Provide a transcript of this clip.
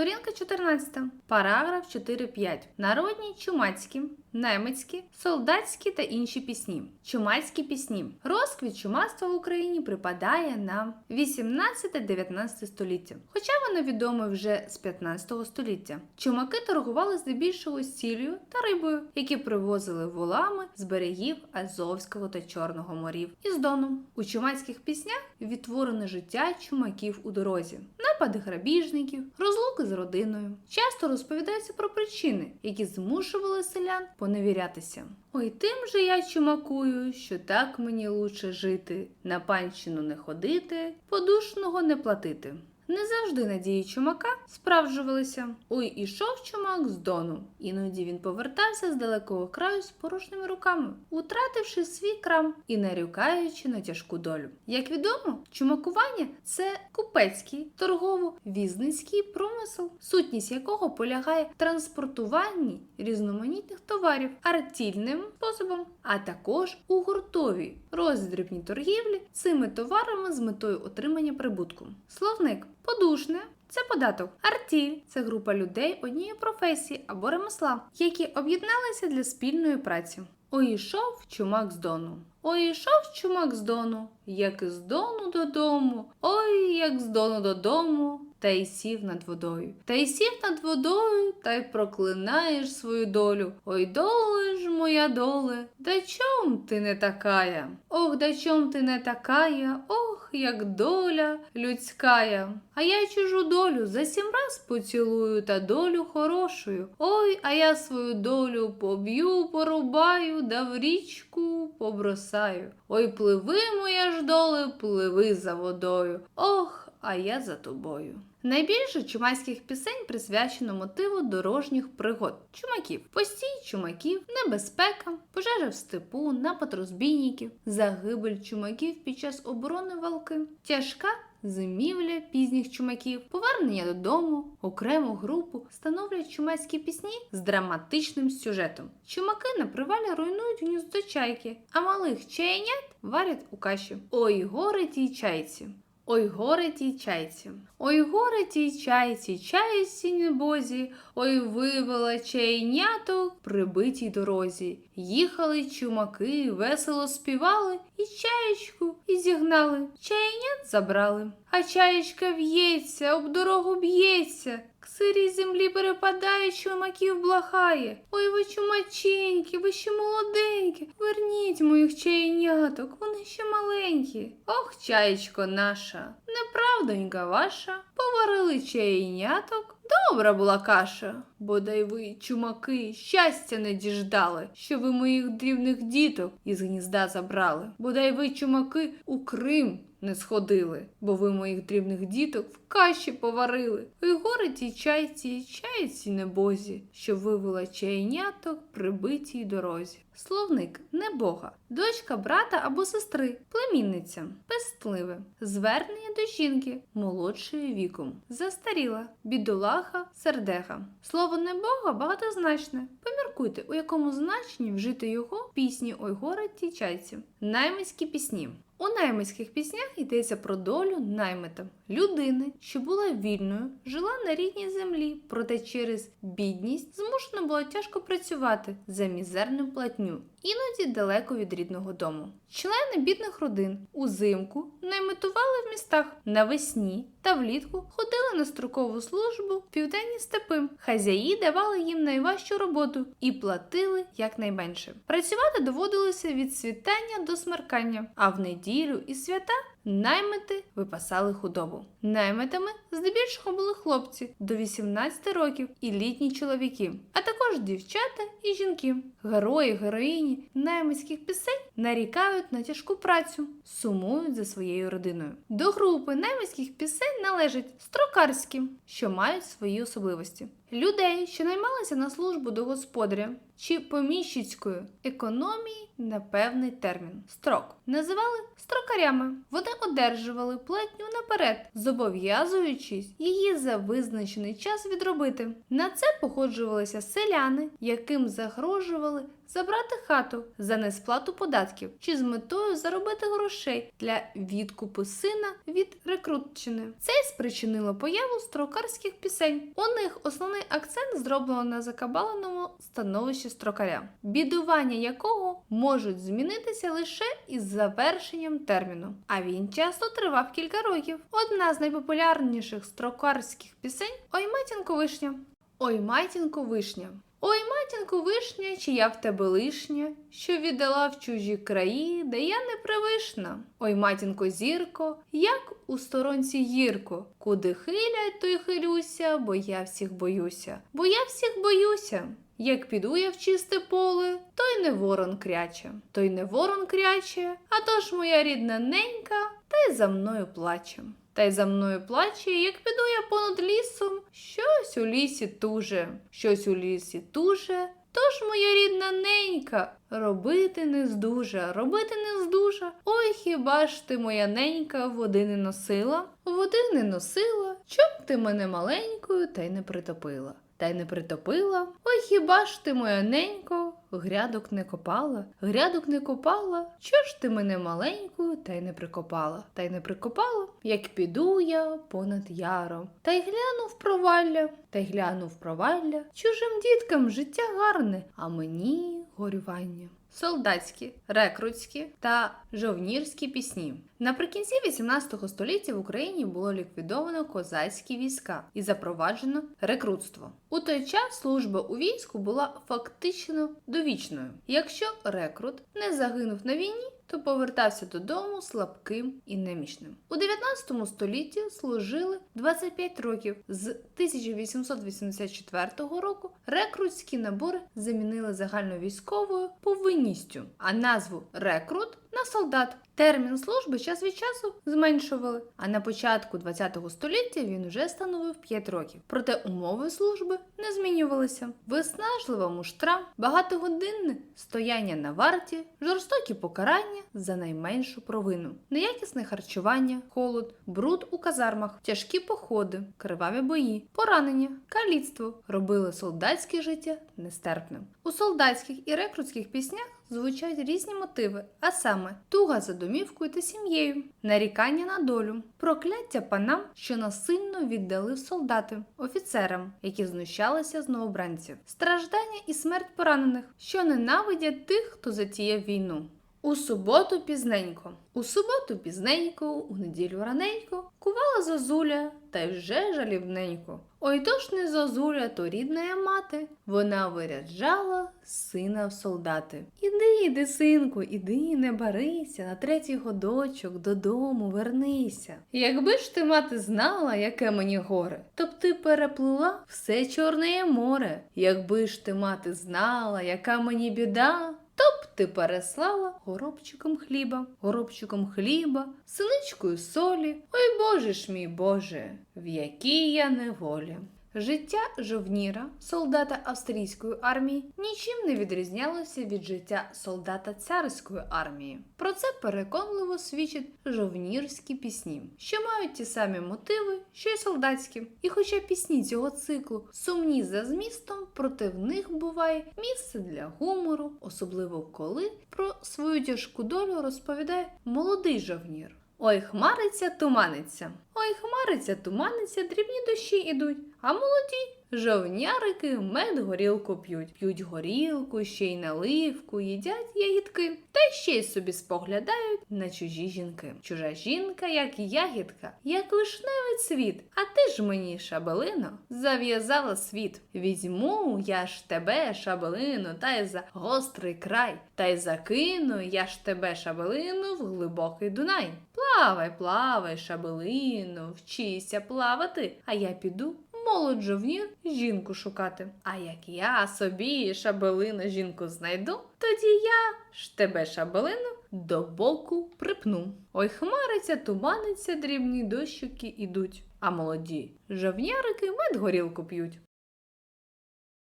Сторінка 14. Параграф 4.5. Народні, чумацькі, немецькі, солдатські та інші пісні. Чумацькі пісні. Розквіт чумацтва в Україні припадає на 18-19 століття. Хоча воно відоме вже з 15 століття. Чумаки торгували здебільшого сіллю та рибою, які привозили волами з берегів Азовського та Чорного морів із Дону. У чумацьких піснях відтворене життя чумаків у дорозі, напади грабіжників, розлуки з родиною. Часто розповідаються про причини, які змушували селян поневірятися. Ой, тим же я чумакую, що так мені лучше жити, на панщину не ходити, подушного не платити. Не завжди надії чумака справджувалися. Ой, ішов чумак з дону. Іноді він повертався з далекого краю з порожніми руками, утративши свій крам і нарюкаючи на тяжку долю. Як відомо, чумакування це купецький торгово-візницький промисел, сутність якого полягає в транспортуванні різноманітних товарів артільним способом, а також у гуртовій роздрібній торгівлі цими товарами з метою отримання прибутку. Словник подушне. Це податок. Артіль це група людей однієї професії або ремесла, які об'єдналися для спільної праці. Ой, ішов чумак з дону. Ой, ішов чумак з дону, як із дону додому. Ой, як з дону додому. Та й сів над водою. Та й сів над водою, та й проклинаєш свою долю. Ой, доле ж моя доле, да чом ти не такая? Ох, да чом ти не такая? Ох, як доля людськая. А я чужу долю за сім раз поцілую та долю хорошою. Ой, а я свою долю поб'ю, порубаю, да в річку побросаю. Ой, пливи, моя ж доле, пливи за водою. Ох, а я за тобою. Найбільше чумацьких пісень присвячено мотиву дорожніх пригод чумаків, постій чумаків, небезпека, пожежа в степу, напад розбійників, загибель чумаків під час оборони валки, тяжка зимівля пізніх чумаків, повернення додому, окрему групу становлять чумацькі пісні з драматичним сюжетом. Чумаки на привалі руйнують гніздо чайки, а малих чаєнят варять у каші. Ой, горе тій чайці. Ой, горе тій чайці. Ой, горе тій чайці, чайці небозі, ой, вивела чайняток прибитій дорозі. Їхали чумаки, весело співали, і чаєчку і зігнали, чайнят забрали. А чаєчка в'ється, об дорогу б'ється. Сирій землі перепадає, чумаків блахає. Ой, ви чумаченькі, ви ще молоденькі. Верніть моїх чайняток, вони ще маленькі. Ох, чаєчко наша, неправдонька ваша. Поварили чайняток. Добра була каша. Бодай ви, чумаки, щастя не діждали, що ви моїх дрібних діток із гнізда забрали. Бодай ви, чумаки, у Крим не сходили, бо ви моїх дрібних діток в каші поварили. Ой, горе тій чайці, чайці небозі, що вивела чайняток прибитій дорозі. Словник небога, дочка брата або сестри, племінниця, пестливе, звернення до жінки молодшої віком, застаріла, бідолаха, сердеха. Слово небога багатозначне. Поміркуйте, у якому значенні вжити його пісні Ой горе тій чайці. Наймицькі пісні. У наймицьких піснях йдеться про долю наймита, людини, що була вільною, жила на рідній землі, проте через бідність змушена була тяжко працювати за мізерну платню, іноді далеко від рідного дому. Члени бідних родин узимку наймитували в містах навесні та влітку ходили на строкову службу в південні степи. Хазяї давали їм найважчу роботу і платили якнайменше. Працювати доводилося від світання до смеркання, а в неділю і свята Наймити випасали худобу. Наймитами здебільшого були хлопці до 18 років і літні чоловіки, а також дівчата і жінки. Герої, героїні наймитських пісень нарікають на тяжку працю, сумують за своєю родиною. До групи наймитських пісень належать строкарські, що мають свої особливості. Людей, що наймалися на службу до господаря чи поміщицької економії на певний термін строк, називали строкарями. Вони одержували платню наперед, зобов'язуючись її за визначений час відробити. На це походжувалися селяни, яким загрожували забрати хату за несплату податків чи з метою заробити грошей для відкупу сина від рекрутчини. Це й спричинило появу строкарських пісень. У них основний акцент зроблено на закабаленому становищі строкаря, бідування якого можуть змінитися лише із завершенням терміну. А він часто тривав кілька років. Одна з найпопулярніших строкарських пісень Ой матінко вишня. Ой, матінко вишня. Ой, матінко вишня, чия в тебе лишня, що віддала в чужі краї, де я не привишна. Ой, матінко зірко, як у сторонці гірко, куди хилять, то й хилюся, бо я всіх боюся, бо я всіх боюся. Як піду я в чисте поле, то й не ворон кряче, то й не ворон кряче, а то ж моя рідна ненька, за мною плаче. Та й за мною плаче, як піду я понад лісом, щось у лісі туже, щось у лісі туже. Тож моя рідна ненька, робити не здужа, робити не здужа. Ой, хіба ж ти, моя ненька, води не носила? Води не носила, чом ти мене маленькою та й не притопила? Та й не притопила. Ой, хіба ж ти, моя ненько, грядок не копала, грядок не копала, чого ж ти мене маленькою та й не прикопала, та й не прикопала, як піду я понад яром, та й гляну в провалля, та й гляну в провалля, чужим діткам життя гарне, а мені горювання. Солдатські, рекрутські та жовнірські пісні. Наприкінці 18 століття в Україні було ліквідовано козацькі війська і запроваджено рекрутство. У той час служба у війську була фактично довічною. Якщо рекрут не загинув на війні, то повертався додому слабким і немічним. У 19 столітті служили 25 років. З 1884 року рекрутські набори замінили загальновійськовою повинністю, а назву рекрут на солдат. Термін служби час від часу зменшували, а на початку ХХ століття він вже становив 5 років. Проте умови служби не змінювалися. Виснажлива муштра, багатогодинне стояння на варті, жорстокі покарання за найменшу провину, неякісне харчування, холод, бруд у казармах, тяжкі походи, криваві бої, поранення, каліцтво робили солдатське життя нестерпним. У солдатських і рекрутських піснях звучать різні мотиви, а саме туга за домівкою та сім'єю, нарікання на долю, прокляття панам, що насильно віддали солдати, офіцерам, які знущалися з новобранців, страждання і смерть поранених, що ненавидять тих, хто затіяв війну. У суботу пізненько. У суботу пізненько, у неділю раненько, кувала зозуля, та й вже жалібненько. Ой то ж не зозуля, то рідна мати. Вона виряджала сина в солдати. Іди, іди, синку, іди, не барися, на третій годочок додому вернися. Якби ж ти мати знала, яке мені горе, то б ти переплила все чорне море. Якби ж ти мати знала, яка мені біда. То б ти переслала горобчиком хліба, горобчиком хліба, синичкою солі. Ой Боже ж мій Боже, в якій я неволі. Життя жовніра, солдата австрійської армії, нічим не відрізнялося від життя солдата царської армії. Про це переконливо свідчать жовнірські пісні, що мають ті самі мотиви, що й солдатські. І хоча пісні цього циклу сумні за змістом, проте в них буває місце для гумору, особливо коли про свою тяжку долю розповідає молодий жовнір. Ой, хмариться, туманиться. Ой, хмариться, туманиться, дрібні дощі ідуть, а молоді жовнярики мед горілку п'ють. П'ють горілку, ще й наливку, їдять ягідки, та ще й собі споглядають на чужі жінки. Чужа жінка, як ягідка, як вишневий цвіт. А ти ж мені, шабелино, зав'язала світ. Візьму я ж тебе, шабелину, та й за гострий край, та й закину я ж тебе, шабелину, в глибокий Дунай. Плавай, плавай, шабелино, вчися плавати, а я піду. Молодь жовнір жінку шукати. А як я собі шабелина жінку знайду, тоді я ж тебе шабелину до боку припну. Ой, хмариться, туманиться, дрібні дощики ідуть, а молоді жовнярики мед горілку п'ють.